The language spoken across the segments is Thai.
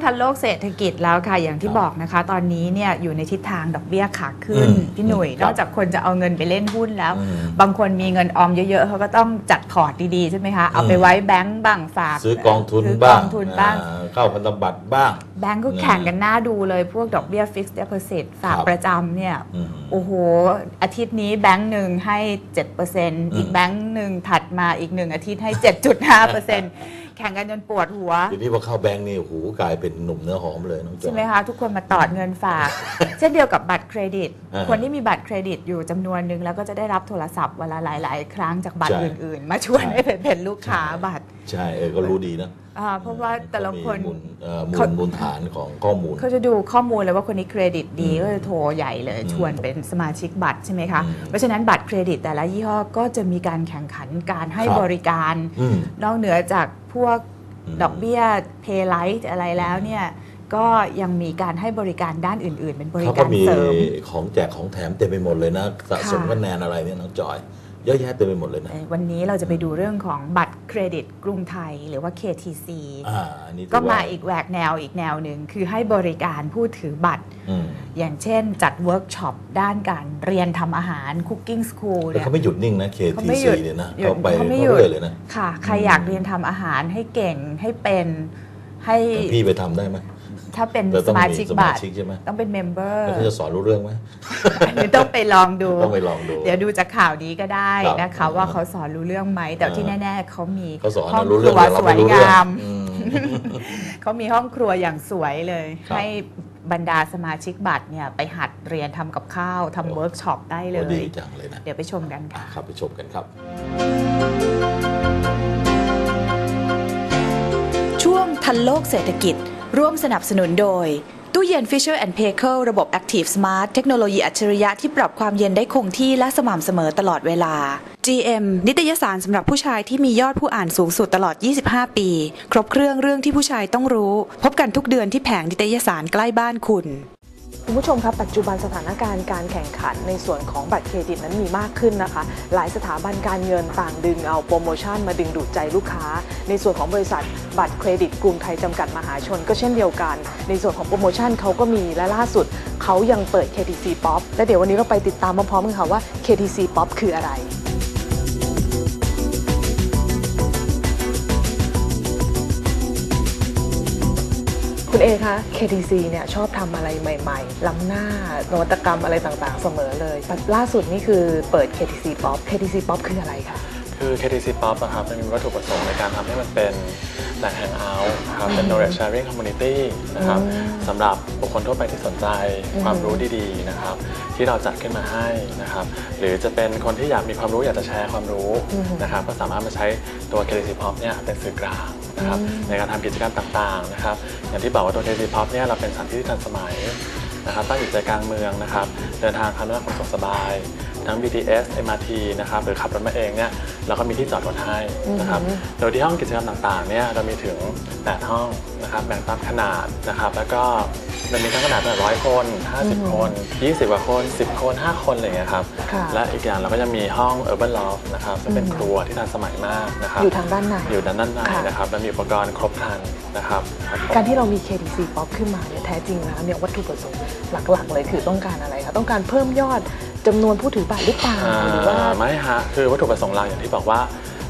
เข้าสู่ช่วงทันโลกเศรษฐกิจแล้วค่ะ อย่างที่ครับบอกนะคะ ตอนนี้เนี่ยอยู่ในทิศทางดอกเบี้ยขาขึ้นอืมพี่หนุ่ยครับนอกจากคนจะเอาเงินไปเล่นหุ้นแล้วอืมบางคนมีเงินออมเยอะๆเขาก็ต้องจัดพอร์ตดีๆใช่ไหมคะเอาไปอืมไว้แบงก์บ้างฝากซื้อกองทุนซื้อกบ้างองทุนบ้างอ่าเข้าพันธบัตรบ้าง แบงก์ก็แข่งกันหน้าดูเลยพวกดอกเบี้ยฟิกซ์เด p o s i t ฝากครับประจำเนี่ยอืมโอ้โห อาทิตย์นี้แบงก์หนึ่งให้ 7%อีกแบงก์หนึ่งถัดมาอีกหนึ่งอาทิตย์ให้ 7.5% แข่งกันจนปวดหัว ทีนี้พอเข้าแบงก์นี่โอ้โหกลายเป็นหนุ่มเนื้อหอมเลยน้องจอย ใช่ไหมคะ ทุกคนมาตอดเงินฝาก เช่นเดียวกับบัตรเครดิต อ่าฮะคนที่มีบัตรเครดิตอยู่จำนวนหนึ่งแล้วก็จะได้รับโทรศัพท์เวลาหลาย ๆ ครั้งจากบัตรใช่อื่น ๆ มาชวนใช่ให้ไปเป็นลูกค้าบัตรใช่เออก็รู้ดีนะอ่าเพราะว่าแต่ละคนเขามีมูลเอ่อมูเขาลมูลฐานของข้อมูล เขาจะดูข้อมูลเลยว่าคนนี้เครดิตดีอืมก็จะโทรใหญ่เลยอืมชวนเป็นสมาชิกบัตรใช่ไหมคะ อืมเพราะฉะนั้นบัตรเครดิตแต่ละยี่ห้อก็จะมีการแข่งขันการให้ครับ บริการ อืม นอกเหนือจากพวกอืม ดอกเบี้ย pay light อะไรแล้วเนี่ยก็ยังมีการให้บริการด้านอื่น ๆ เป็นบริเขากาก็รมีเสริม ของแจกของแถมเต็มไปหมดเลยนะสะสมค่ะ คะแนนอะไรเนี่ยน้องจอย เยอะแยะเต็มไปหมดเลยนะ วันนี้เราจะไปดูเรื่องของบัตรเครดิตกรุงไทยหรือว่า KTC อ่าอันนี้ถืก็ว่มาอีกแหวกแนวอีกแนวหนึ่งคือให้บริการผู้ถือบัตร อืมอย่างเช่นจัดเวิร์กช็อปด้านการเรียนทำอาหารคุกกิ้งสคูลแล้วเนี่ย เขาไม่หยุดนิ่งนะ เขาไม่ KTC หยุดเนี่ยนะหยุดเขาไปเขาไม่หเรื่ยุดอยๆเลยนะ ค่ะ ใครอยากเรียนทำอาหารให้เก่งให้เป็นให้ พี่ไปทำได้ไหม ถ้าเป็นแต่สต้องมามีชิกสบัมาตรชิกใช่ไหมต้องเป็นเมมเบอร์แล้วเขาจะสอนรู้เรื่องไหม อันนี้ต้องไปลองดู ต้องไปลองดู เดี๋ยวดูจากข่าวนี้ก็ได้ครับนะคะว่าเขาสอนรู้เรื่องไหมแต่ที่แน่ ๆเขามีเขาสอนห้องนะรู้คเรื่รัองวแต่เราสวไม่ยรู้เรื่องงาม อืม เขามีห้องครัวอย่างสวยเลย ครับ ให้บรรดาสมาชิกบัตรเนี่ยไปหัดเรียนทำกับข้าวทำเวิร์กช็อปได้เลโอ้ย ดีจังเลยนะเดี๋ยวไปชมกันค่ะ ครับไปชมกันครับ ช่วงทันโลกเศรษฐกิจ ร่วมสนับสนุนโดย ตู้เย็น Fisher p a y k e ระบบ Active Smart เทคโนโลยีอัจฉริยะที่ปรับความเย็นได้คงที่และสม่ำเสมอตลอดเวลา GM นิตยสารสำหรับผู้ชายที่มียอดผู้อ่านสูงสุดตลอด 25 ปี ครบเครื่องเรื่องที่ผู้ชายต้องรู้ พบกันทุกเดือนที่แผงนิตยสารใกล้บ้านคุณ คุณผู้ชมครับปัจจุบันสถานการณ์การแข่งขันในส่วนของบัตรเครดิตนั้นมีมากขึ้นนะคะ หลายสถาบันการเงินต่างดึงเอาโปรโมชั่นมาดึงดูดใจลูกค้า ในส่วนของบริษัทบัตรเครดิตกรุงไทยจำกัดมหาชนก็เช่นเดียวกัน ในส่วนของโปรโมชั่นเขาก็มีและล่าสุดเขายังเปิด KTC Pop และเดี๋ยววันนี้เราไปติดตามมาพร้อมกันค่ะว่า KTC Pop คืออะไร คุณเอคะ KTC เนี่ยชอบทำอะไรใหม่ๆ ล้ำหน้านวัตกรรมอะไรต่างๆ เสมอเลย ล่าสุดนี่คือเปิด KTC Pop KTC Pop คืออะไรคะ คือ KTC Pop นะครับมันมีวัตถุประสงค์ในการทำให้มันเป็นแหล่งแฮงเอาท์ครับเป็น knowledge sharing community นะครับอืมสำหรับบุคคลทั่วไปที่สนใจอืมความรู้ดีๆนะครับที่เราจัดขึ้นมาให้นะครับหรือจะเป็นคนที่อยากมีความรู้อยากจะแชร์ความรู้นะครับก็สามารถมาใช้ตัว KTC Pop เนี่ยเป็นสื่อกลางนะครับในการทำกิจกรรมต่างๆนะครับอย่างที่บอกว่าตัว KTC Pop เนี่ยเราเป็นสถานที่ที่ทันสมัยนะครับตั้งอยู่ใจกลางเมืองนะครับเดินทางคำนวณขนส่งสบาย ทั้ง BTS MRT นะครับหรือขับรถมาเองเนี่ยเราก็มีที่จอดรถให้นะครับโดยที่ห้องกิจกรรมต่างๆเนี่ยเรามีถึง8ห้องนะครับแบ่งตามขนาดนะครับแล้วก็เรามีทั้งขนาดแบบร้อยคน 50 คน 20กว่าคน 10 คน 5 คนอะไรอย่างเงี้ยครับค่ะและอีกอย่างเราก็จะมีห้อง Urban Loft นะครับซึ่งเป็นครัวที่ทันสมัยมากนะครับอยู่ทางด้านในอยู่ด้านในค่ะนะครับและมีอุปกรณ์ครบครันนะครับครับผมการที่เรามี KTC Pop ขึ้นมาเนี่ยแท้จริงแล้วเนี่ยวัตถุประสงค์หลักๆ เลยคือต้องการอะไรคะต้องการเพิ่มยอด จำนวนผู้ถือบัตรหรือเปล่าหรือว่า ไม่ฮะ คือวัตถุประสงค์หลักอย่างที่บอกว่า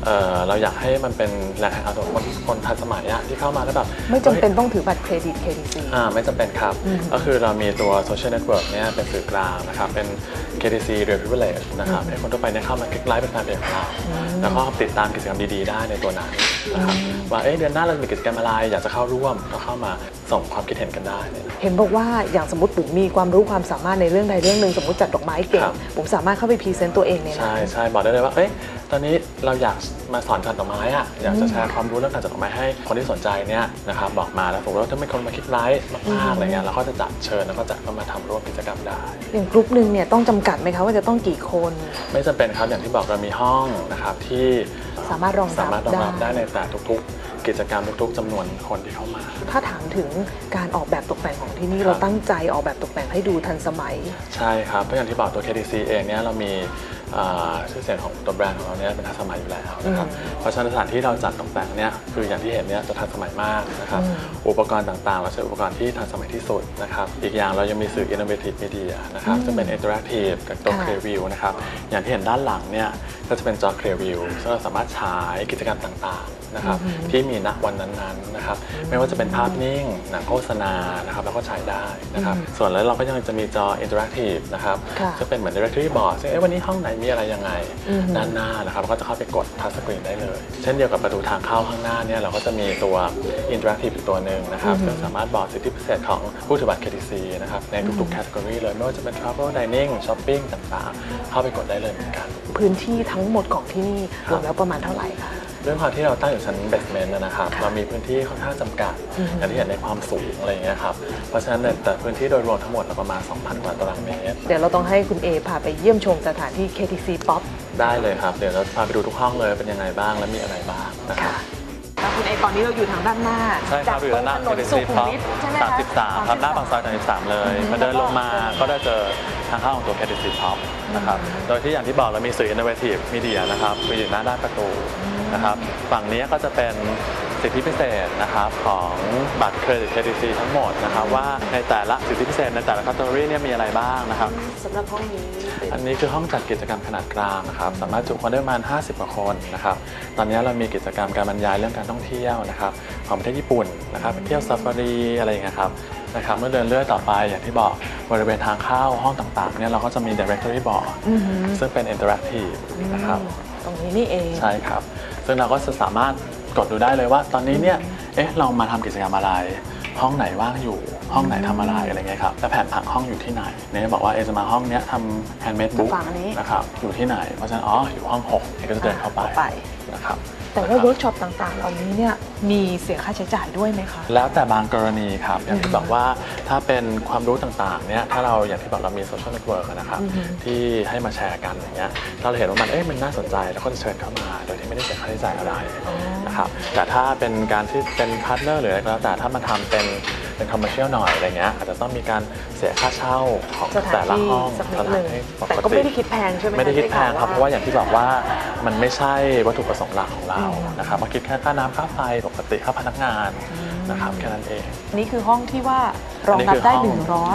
เอ่อเราอยากให้มันเป็นแหล่งแห่งอาของคนคนทันสมัยอะที่เข้ามาแล้วแบบไม่จำเป็นฮ้ยต้องถือบัตรเครดิต KTC อ่าไม่จำเป็นครับอืมก็คือเรามีตัวโซเชียลเน็ตเวิร์กเนี่ยเป็นสื่อกลางนะครับ เป็น KTC Real Privilege นะครับให้คนทั่วไปเนี่ยเข้ามาคลิกไลค์เป็นแฟนเพจของเรา แล้วก็ติดตามกิจกรรมดีๆ ได้ในตัวนั้นนะครับว่าเอ๊ะเดือนหน้าเรามีกิจกรรมอะไรอยากจะเข้าร่วมก็เข้ามาส่งความคิดเห็นกันได้เนี่ยเห็นบอกว่าอย่างสมมติผมมีความรู้ความสามารถในเรื่องใดเรื่องหนึ่งสมมติจัดดอกไม้เก่งครับผมสามารถเข้าไปพรีเซนต์ตัวเองในนั้ใช่นใช่บอกได้เลยว่าเอ้ยตอนนี้เราอยากมาสอนจัดดอกไม้อะอยากจะแชร์ความรู้เรื่องการจัดดอกไม้ให้คนที่สนใจเนี่ยนะครับบอกมาแล้วผมว่าถ้าเป็นคนมาคิดไลฟ์มากๆอะไรเงี้ยเราก็จะจัดเชิญแล้วก็จะก็มาทำร่วมกิจกรรมได้ อย่างกลุ่มหนึ่งเนี่ยต้องจำกัดไหมคะว่าจะต้องกี่คน ไม่จำเป็นครับอย่างที่บอกเรามีห้องนะครับที่สามารถรองรับสามารถรองรับได้ได้ ในแต่ทุกๆ กิจกรรมทุกๆจำนวนคนที่เข้ามา ถ้าถามถึงการออกแบบตกแต่งของที่นี่ครับเราตั้งใจออกแบบตกแต่งให้ดูทันสมัย ใช่ครับเพราะอย่างที่บอกตัว KTC เองเนี่ยเรามีอ่า ชื่อเสียงของตัวแบรนด์ของเราเนี่ยเป็นทันสมัยอยู่แล้วนะครับเพราะฉะนั้นสถานที่เราจัดตกแต่งเนี่ยคืออย่างที่เห็นเนี่ยจะทันสมัยมากนะครับอุปกรณ์ต่างๆ เราใช้อุปกรณ์ที่ทันสมัยที่สุดนะครับอีกอย่างเรายังมีสื่อ innovative media นะครับจะเป็น interactive กับตัวค่ะ clear view นะครับอย่างที่เห็นด้านหลังเนี่ยก็จะเป็นจอ clear view ซึ่งเราสามารถฉายกิจกรรมต่างๆ นะครับที่มีณวันนั้นๆนะครับไม่ว่าจะเป็นภาพนิ่ง หนังโฆษณานะครับแล้วก็ฉายได้นะครับส่วนแล้วเราก็ยังจะมีจอ interactive นะครับค่ะซึ่งเป็นเหมือน directory board ซึ่งเอ๊ะวันนี้ห้องไหนมีอะไรยังไงด้านหน้านะครับเราก็จะเข้าไปกดทัชสกรีนได้เลย เช่นเดียวกับประตูทางเข้าข้างหน้าเนี่ยเราก็จะมีตัว interactive อีกตัวหนึ่งนะครับซึ่งสามารถบอกสิทธิพิเศษของผู้ถือบัตร KTC นะครับในทุกๆ category เลยไม่ว่าจะเป็น travel dining shopping ต่างๆ เข้าไปกดได้เลยเหมือนกัน พื้นที่ทั้งหมดของที่นี่ครรับวมแล้วประมาณเท่าไหร่คะ ด้วยความที่เราตั้งอยู่ชั้นเบสเมนต์นะครับค่ะเรามีพื้นที่ค่อนข้างจำกัดอย่างที่เห็นในความสูงอะไรอย่างเงี้ยครับเพราะฉะนั้นเนี่ยแต่พื้นที่โดยรวมทั้งหมดเราประมาณ 2,000 กว่าตารางเมตร เดี๋ยวเราต้องให้คุณเอพาไปเยี่ยมชมสถานที่ KTC Pop ได้เลยครับ เดี๋ยวเราพาไปดูทุกห้องเลยเป็นยังไงบ้างและมีอะไรบ้างนะครับ แล้วคุณเอตอนนี้เราอยู่ทางด้านหน้าใช่ครับจกอยู่ด้านหน้าถนนสุขุมวิทใช่ไหมคะ33ครับหน้าปากซอย33เลยมาเดินลงมาก็ได้เจอทางเข้าของตัว KTC Pop นะครับโดยที่อย่างที่บอกเรามีสื่อ Innovative Media นะครับคืออยู่หน้าด้านประตูนะครับฝั่งนี้ก็จะเป็น สิทธิพิเศษนะครับของบัตรเครดิต KTC ทั้งหมดนะครับว่าในแต่ละสิทธิพิเศษในแต่ละ category เนี่ยมีอะไรบ้างนะครับสำหรับห้องนี้เป็นอันนี้คือห้องจัดกิจกรรมขนาดกลางนะครับสามารถจุคนได้ประมาณ 50กว่าคนนะครับตอนนี้เรามีกิจกรรมการบรรยายเรื่องการท่องเที่ยวนะครับของประเทศญี่ปุ่นนะครับไปเที่ยวซาฟารีอะไรอย่างเงี้ยครับนะครับเมื่อเดินเลื่อยต่อไปอย่างที่บอกบริเวณทางเข้าห้องต่างๆเนี่ยเราก็จะมี directory board ซึ่งเป็น interactive นะครับตรงนี้นี่เองใช่ครับ ซึ่งเราก็จะสามารถ กดดูได้เลยว่า ตอนนี้เนี่ยเอ๊ะเรามาทำกิจกรรมอะไร ห้องไหนว่างอยู่ ห้องไหนทำอะไรอะไรเงี้ยครับแล้วแผนผังห้องอยู่ที่ไหนเนี่ยบอกว่าเอะจะมาห้องเนี้ยทำแฮนด์เมดบุ๊กฝั่งนี้นะครับอยู่ที่ไหนเพราะฉะนั้นอ๋ออยู่ห้อง6เนี่ยก็จะเดินเข้าไปเข้าไปนะครับ แต่ว่าเวิร์กช็อปต่างๆ เหล่านี้เนี่ยมีเสียค่าใช้จ่ายด้วยไหมคะ แล้วแต่บางกรณีครับ อย่างที่บอกว่าถ้าเป็นความรู้ต่างๆเนี่ยถ้าเราอย่างที่บอกเรามีโซเชียลเน็ตเวิร์กนะครับ ที่ให้มาแชร์กันอย่างเงี้ยถ้าเราเห็นว่ามันเอ๊ะมันน่าสนใจเราก็จะเชิญเข้ามา โดยที่ไม่ได้เสียค่าใช้จ่ายอะไรนะครับแต่ถ้าเป็นการที่เป็นพาร์ทเนอร์หรืออะไรก็แล้วแต่ถ้ามาทำเป็น เป็นคอมเมอร์เชียลหน่อยอะไรเงี้ยอาจจะต้องมีการเสียค่าเช่าของสถานแต่ละที่ห้องสักนิสดถาหนนึ่งที่ปแต่กก็ติไม่ได้คิดแพงใช่ไหมไม่ได้คิดแพงครับข่เพราะว่าอย่างที่บอกว่ามันไม่ใช่วัตถุประสงค์หลักของเรานะครับมาคิดแค่ค่าน้ำค่าไฟปกติค่าพนักงานนะครับแค่นั้นเอง นี่คือห้องที่ว่ารองรับได้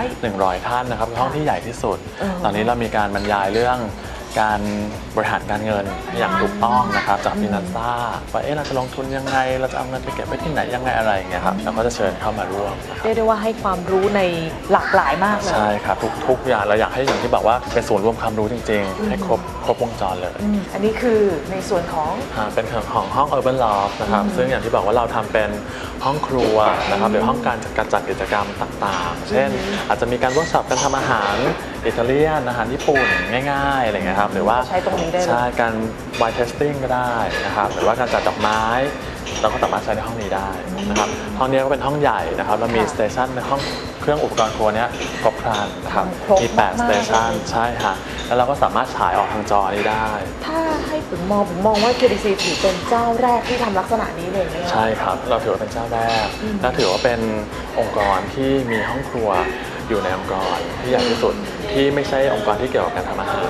100 100 ท่านนะครับเป็นห้องที่ใหญ่ที่สุดเออตอนนี้เรามีการบรรยายเรื่อง การบริหารการเงินอย่างถูกต้องนะครับจากฟินันซ่าว่าเอ๊ะเราจะลงทุนยังไง เราจะเอาเงินไปเก็บไว้ที่ไหนยังไงอะไรอย่างเงี้ยครับเราก็จะเชิญเข้ามาร่วมนะครับเรียกได้ว่าให้ความรู้ในหลากหลายมากเลย ใช่ครับทุกทุกอย่างเราอยากให้อย่างที่บอกว่าเป็นศูนย์รวมความรู้จริง ๆ ให้ครบครบวงจรเลยอืมอันนี้คือในส่วนของ อ่าเป็นของห้อง Urban Loft นะครับซึ่งอย่างที่บอกว่าเราทำเป็นห้องครัวนะครับหรือห้องการจัดจัดกิจกรรมต่างๆ เช่น อาจจะมีการเวิร์กช็อปการทำอาหารอิตาเลียนอาหารญี่ปุ่นง่ายๆอะไรอย่างเงี้ยครับหรือว่าใช้ตรงนี้ได้เลยใช่การ wine tasting ก็ได้นะครับหรือว่าการจัดดอกไม้เราก็สามารถใช้ในห้องนี้ได้นะครับห้องนี้ก็เป็นห้องใหญ่นะครับเรามีค่ะสเตชันในห้องเครื่องอุปกรณ์ครัวเนี้ยครบครันนะครับครบมีมากๆ8สเตชันเลยใช่ค่ะแล้วเราก็สามารถฉายออกทางจอนี้ได้ ถ้าให้ผมมองผมมองว่า KDC ถือเป็นเจ้าแรกที่ทำลักษณะนี้เลยไหมคะใช่ครับ เราถือว่าเป็นเจ้าแรก และถือว่าเป็นองค์กรที่มีห้องครัวอยู่ในองค์กรที่ใหญ่ที่สุด ที่ไม่ใช่องค์กรที่เกี่ยวกับการทำอาหาร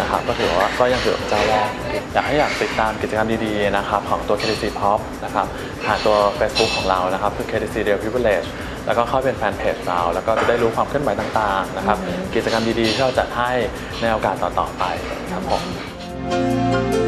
นะครับก็ถือว่าก็ยังถือว่าเป็นเจ้าแรกอยากให้อยากติดตามกิจกรรมดีๆนะครับของตัว KTC Pop นะครับผ่านตัว Facebook ของเรานะครับคือ KTC Real Privilege แล้วก็เข้าเป็นแฟนเพจเรา แล้วก็จะได้รู้ความเคลื่อนไหวต่างๆนะครับกิจกรรมดีๆที่เราจัดให้ในโอกาสต่อๆไปครับผม